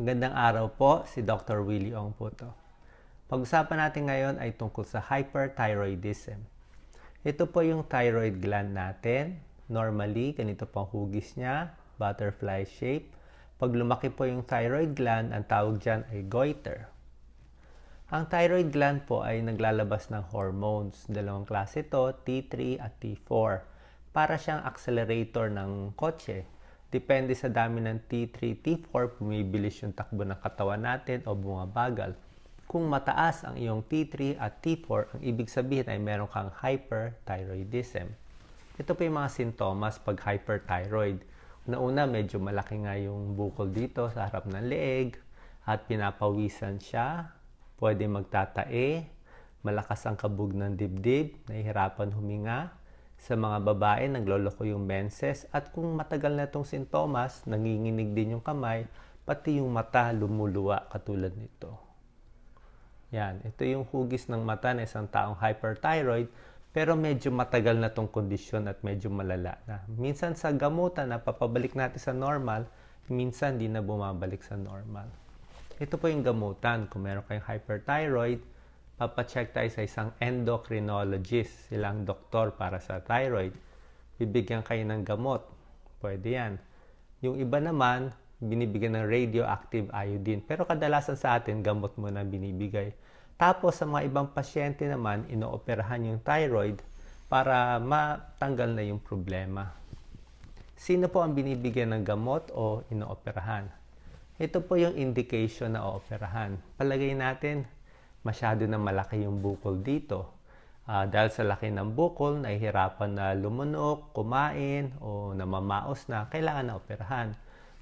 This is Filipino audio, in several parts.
Magandang araw po, si Dr. Willie Ong po to. Pag-usapan natin ngayon ay tungkol sa hyperthyroidism. Ito po yung thyroid gland natin. Normally, ganito po ang hugis niya, butterfly shape. Pag lumaki po yung thyroid gland, ang tawag dyan ay goiter. Ang thyroid gland po ay naglalabas ng hormones. Dalawang klase to, T3 at T4. Para siyang accelerator ng kotse. Depende sa dami ng T3, T4, bumibilis yung takbo ng katawan natin o bumabagal. Kung mataas ang iyong T3 at T4, ang ibig sabihin ay meron kang hyperthyroidism. Ito po yung mga sintomas pag hyperthyroid. Una-una, medyo malaki nga yung bukol dito sa harap ng leeg at pinapawisan siya. Pwede magtatae, malakas ang kabog ng dibdib, nahihirapan huminga. Sa mga babae, nagloloko yung menses at kung matagal na itong sintomas, nanginginig din yung kamay, pati yung mata lumuluwa katulad nito. Yan, ito yung hugis ng mata ng isang taong hyperthyroid pero medyo matagal na tong kondisyon at medyo malala na. Minsan sa gamutan na papabalik natin sa normal, minsan di na bumabalik sa normal. Ito po yung gamutan. Kung meron kayong hyperthyroid, papacheck tayo sa isang endocrinologist, silang doktor para sa thyroid. Bibigyan kayo ng gamot. Pwede yan. Yung iba naman, binibigyan ng radioactive iodine. Pero kadalasan sa atin, gamot mo na binibigay. Tapos sa mga ibang pasyente naman, inooperahan yung thyroid para matanggal na yung problema. Sino po ang binibigyan ng gamot o inooperahan? Ito po yung indication na ooperahan. Palagay natin, masyado na malaki yung bukol dito. Uh, dahil sa laki ng bukol, nahihirapan na lumunok, kumain, o namamaos na, kailangan na operahan.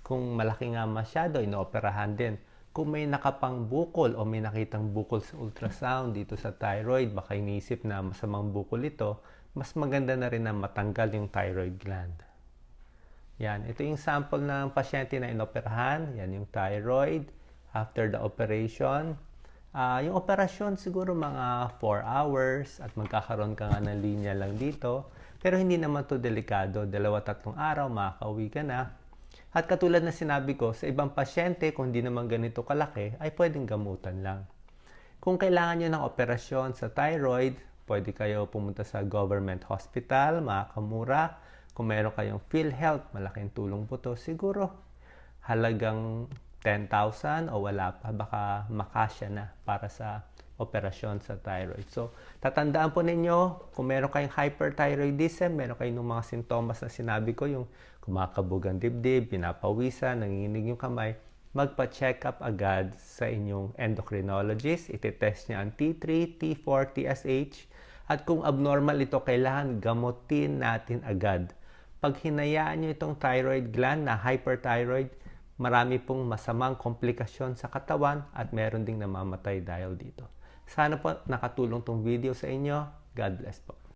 Kung malaki nga masyado, inooperahan din. Kung may nakapang bukol o may nakitang bukol sa ultrasound dito sa thyroid, baka inisip na masamang bukol ito, mas maganda na rin na matanggal yung thyroid gland. Yan, ito yung sample ng pasyente na inoperahan. Yan yung thyroid. After the operation, Uh, yung operasyon siguro mga 4 hours at magkakaroon ka nga ng linya lang dito. Pero hindi naman to delikado. Dalawa tatlong araw, makakauwi ka na. At katulad na sinabi ko, sa ibang pasyente, kung hindi naman ganito kalaki, ay pwedeng gamutan lang. Kung kailangan nyo ng operasyon sa thyroid, pwede kayo pumunta sa government hospital, makakamura. Kung meron kayong PhilHealth, malaking tulong po to. Siguro halagang 10,000 o wala pa, baka makasya na para sa operasyon sa thyroid. So, tatandaan po ninyo, kung meron kayong hyperthyroidism, meron kayong mga sintomas na sinabi ko, yung kumakabog ang dibdib, pinapawisan, nanginginig yung kamay, magpa-check up agad sa inyong endocrinologist. Iti-test niya ang T3, T4, TSH. At kung abnormal ito, kailangan gamutin natin agad. Pag hinayaan nyo itong thyroid gland na hyperthyroid, marami pong masamang komplikasyon sa katawan at meron ding namamatay dahil dito. Sana po nakatulong tong video sa inyo. God bless po.